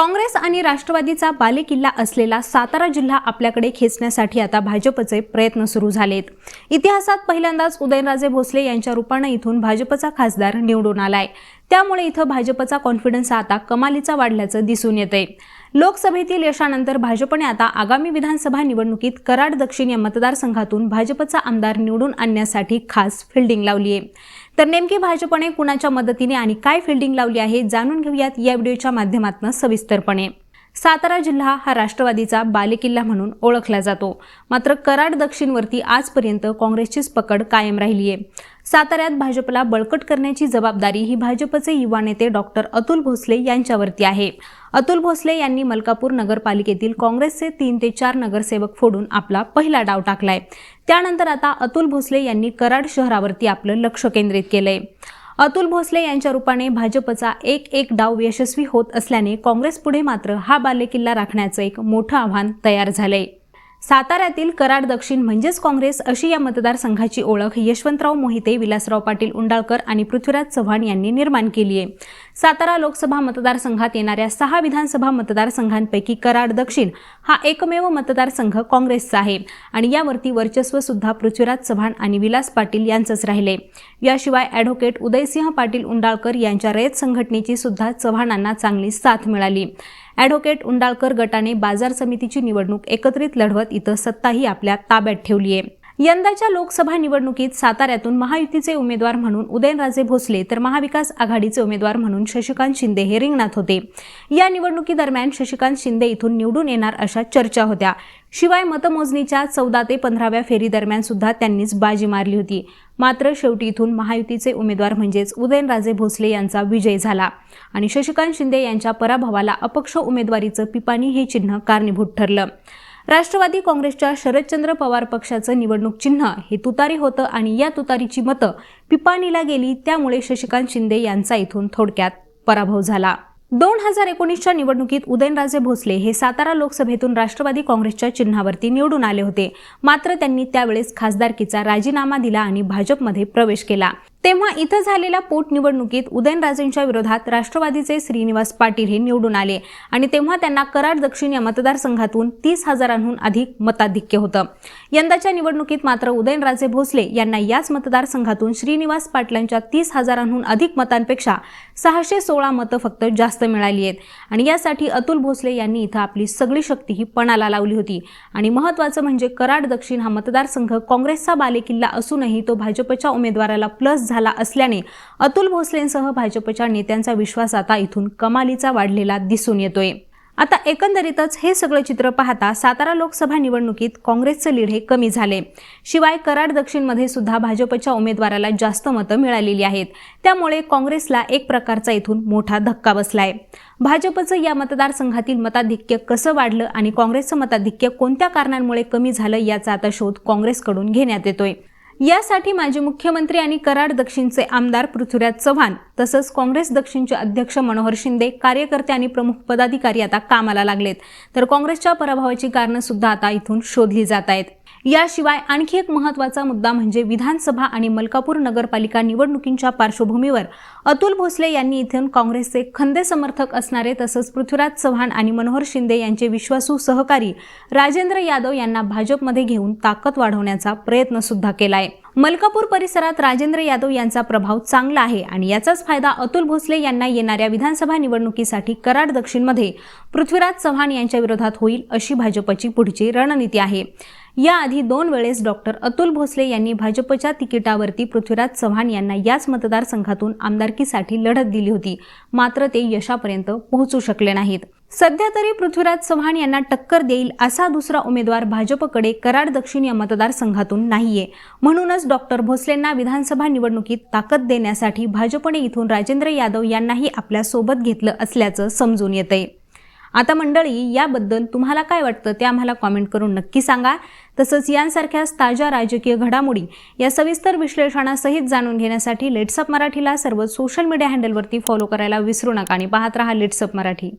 काँग्रेस आणि राष्ट्रवादीचा बालेकिल्ला असलेला सातारा जिल्हा आपल्याकडे खेचण्यासाठी आता भाजपचे प्रयत्न सुरू झालेत. इतिहासात पहिल्यांदाच उदयनराजे भोसले यांच्या रूपानं इथून भाजपचा खासदार निवडून आलाय. त्यामुळे इथं भाजपचा कॉन्फिडन्स आता कमालीचा वाढल्याचं दिसून येतंय. लोकसभेतील यशानंतर भाजपने आता आगामी विधानसभा निवडणुकीत कराड दक्षिण या मतदारसंघातून भाजपचा आमदार निवडून आणण्यासाठी खास फिल्डिंग लावली आहे तर नेमकी भाजपने कुणाच्या मदतीने आणि काय फिल्डिंग लावली आहे जाणून घेऊयात या व्हिडिओच्या माध्यमातून सविस्तरपणे. सातारा जिल्हा हा राष्ट्रवादीचा बालेकिल्ला म्हणून ओळखला जातो. मात्र कराड दक्षिणवरती आजपर्यंत काँग्रेसचीच पकड कायम राहिली आहे साताऱ्यात भाजपला बळकट करण्याची जबाबदारी ही भाजपचे युवा नेते डॉक्टर अतुल भोसले यांच्यावरती आहे. अतुल भोसले यांनी मलकापूर नगरपालिकेतील काँग्रेसचे तीन ते चार नगरसेवक फोडून आपला पहिला डाव टाकलाय. त्यानंतर आता अतुल भोसले यांनी कराड शहरावरती आपलं लक्ष केंद्रित केलंय. अतुल भोसले यांच्या रूपाने भाजपचा एक एक डाव यशस्वी होत असल्याने काँग्रेसपुढे मात्र हा बालेकिल्ला राखण्याचं एक मोठं आव्हान तयार झालंय. साताऱ्यातील कराड दक्षिण म्हणजेच काँग्रेस अशी या मतदारसंघाची ओळख यशवंतराव मोहिते विलासराव पाटील उंडाळकर आणि पृथ्वीराज चव्हाण यांनी निर्माण केली आहे. सातारा लोकसभा मतदारसंघात येणाऱ्या सहा विधानसभा मतदारसंघांपैकी कराड दक्षिण हा एकमेव मतदारसंघ काँग्रेसचा आहे आणि यावरती वर्चस्व सुद्धा पृथ्वीराज चव्हाण आणि विलास पाटील यांचंच राहिले. याशिवाय ॲडव्होकेट उदयसिंह पाटील उंडाळकर यांच्या रयत संघटनेची सुद्धा चव्हाणांना चांगली साथ मिळाली. ॲडव्होकेट उंडाळकर गटाने बाजार समितीची निवडणूक एकत्रित लढवत इथं सत्ताही आपल्या ताब्यात ठेवली आहे यंदाच्या लोकसभा निवडणुकीत साताऱ्यातून महायुतीचे उमेदवार म्हणून उदयनराजे भोसले तर महाविकास आघाडीचे उमेदवार म्हणून शशिकांत शिंदे हे रिंगणात होते. या निवडणुकीदरम्यान शशिकांत शिंदे इथून निवडून येणार अशा चर्चा होत्या. शिवाय मतमोजणीच्या चौदा ते पंधराव्या फेरीदरम्यान सुद्धा त्यांनीच बाजी मारली होती. मात्र शेवटी इथून महायुतीचे उमेदवार म्हणजेच उदयनराजे भोसले यांचा विजय झाला आणि शशिकांत शिंदे यांच्या पराभवाला अपक्ष उमेदवारीचं पिपाणी हे चिन्ह कारणीभूत ठरलं. राष्ट्रवादी काँग्रेसच्या शरदचंद्र पवार पक्षाचं निवडणूक चिन्ह हे तुतारी होतं आणि या तुतारीची मतं पिपाणीला गेली त्यामुळे शशिकांत शिंदे यांचा इथून थोडक्यात पराभव झाला. दोन हजार एकोणीसच्या निवडणुकीत उदयनराजे भोसले हे सातारा लोकसभेतून राष्ट्रवादी काँग्रेसच्या चिन्हावरती निवडून आले होते. मात्र त्यांनी त्यावेळेस खासदारकीचा राजीनामा दिला आणि भाजपमध्ये प्रवेश केला. तेव्हा इथं झालेल्या पोटनिवडणुकीत उदयनराजेंच्या विरोधात राष्ट्रवादीचे श्रीनिवास पाटील हे निवडून आले आणि तेव्हा त्यांना कराड दक्षिण या मतदारसंघातून तीस हजारांहून अधिक मताधिक्य होतं. यंदाच्या निवडणुकीत मात्र उदयनराजे भोसले यांना याच मतदारसंघातून श्रीनिवास पाटलांच्या तीस हजारांहून अधिक मतांपेक्षा सहाशे सोळा मतं फक्त जास्त मिळाली आहेत. आणि यासाठी अतुल भोसले यांनी इथं आपली सगळी शक्ती ही पणाला लावली होती. आणि महत्त्वाचं म्हणजे कराड दक्षिण हा मतदारसंघ काँग्रेसचा बालेकिल्ला असूनही तो भाजपच्या उमेदवाराला प्लस झाला असल्याने अतुल भोसलेंसह भाजपच्या नेत्यांचा विश्वास आता इथून कमालीचा वाढलेला दिसून येतोय. आता एकंदरीतच हे सगळं चित्र पाहता सातारा लोकसभा निवडणुकीत काँग्रेसचं लीड हे कमी झाले. शिवाय कराड दक्षिणमध्ये सुद्धा भाजपच्या उमेदवाराला जास्त मतं मिळालेली आहेत. त्यामुळे काँग्रेसला एक प्रकारचा इथून मोठा धक्का बसलाय. भाजपचं या मतदारसंघातील मताधिक्य कसं वाढलं आणि काँग्रेसचं मताधिक्य कोणत्या कारणांमुळे कमी झालं याचा आता शोध काँग्रेसकडून घेण्यात येतोय. यासाठी माजी मुख्यमंत्री आणि कराड दक्षिणचे आमदार पृथ्वीराज चव्हाण तसंच काँग्रेस दक्षिणचे अध्यक्ष मनोहर शिंदे कार्यकर्ते आणि प्रमुख पदाधिकारी आता कामाला लागलेत. तर काँग्रेसच्या पराभवाची कारणं सुद्धा आता इथून शोधली जात आहेत. याशिवाय आणखी एक महत्त्वाचा मुद्दा म्हणजे विधानसभा आणि मलकापूर नगरपालिका निवडणुकींच्या पार्श्वभूमीवर अतुल भोसले यांनी इथून काँग्रेसचे खंदे समर्थक असणारे तसंच पृथ्वीराज चव्हाण आणि मनोहर शिंदे यांचे विश्वासू सहकारी राजेंद्र यादव यांना भाजपमध्ये घेऊन ताकद वाढवण्याचा प्रयत्न सुद्धा केलाय. मलकापूर परिसरात राजेंद्र यादव यांचा प्रभाव चांगला आहे आणि याचाच फायदा अतुल भोसले यांना येणाऱ्या विधानसभा निवडणुकीसाठी कराड दक्षिणमध्ये पृथ्वीराज चव्हाण यांच्या विरोधात होईल अशी भाजपची पुढची रणनीती आहे. याआधी दोन वेळेस डॉक्टर अतुल भोसले यांनी भाजपच्या तिकिटावरती पृथ्वीराज चव्हाण यांना याच मतदारसंघातून आमदारकीसाठी लढत दिली होती. मात्र ते यशापर्यंत पोहोचू शकले नाहीत. सध्या तरी पृथ्वीराज चव्हाण यांना टक्कर देईल असा दुसरा उमेदवार भाजपकडे कराड दक्षिण या मतदारसंघातून नाहीये. म्हणूनच डॉक्टर भोसलेंना विधानसभा निवडणुकीत ताकद देण्यासाठी भाजपने इथून राजेंद्र यादव यांनाही आपल्यासोबत घेतलं असल्याचं समजून येतंय. आता मंडळी याबद्दल तुम्हाला काय वाटतं ते आम्हाला कॉमेंट करून नक्की सांगा. तसंच यांसारख्याच ताज्या राजकीय घडामोडी या सविस्तर विश्लेषणासहित जाणून घेण्यासाठी लेट्सअप मराठीला सर्व सोशल मीडिया हँडलवरती फॉलो करायला विसरू नका आणि पाहत रहा लेट्सअप मराठी.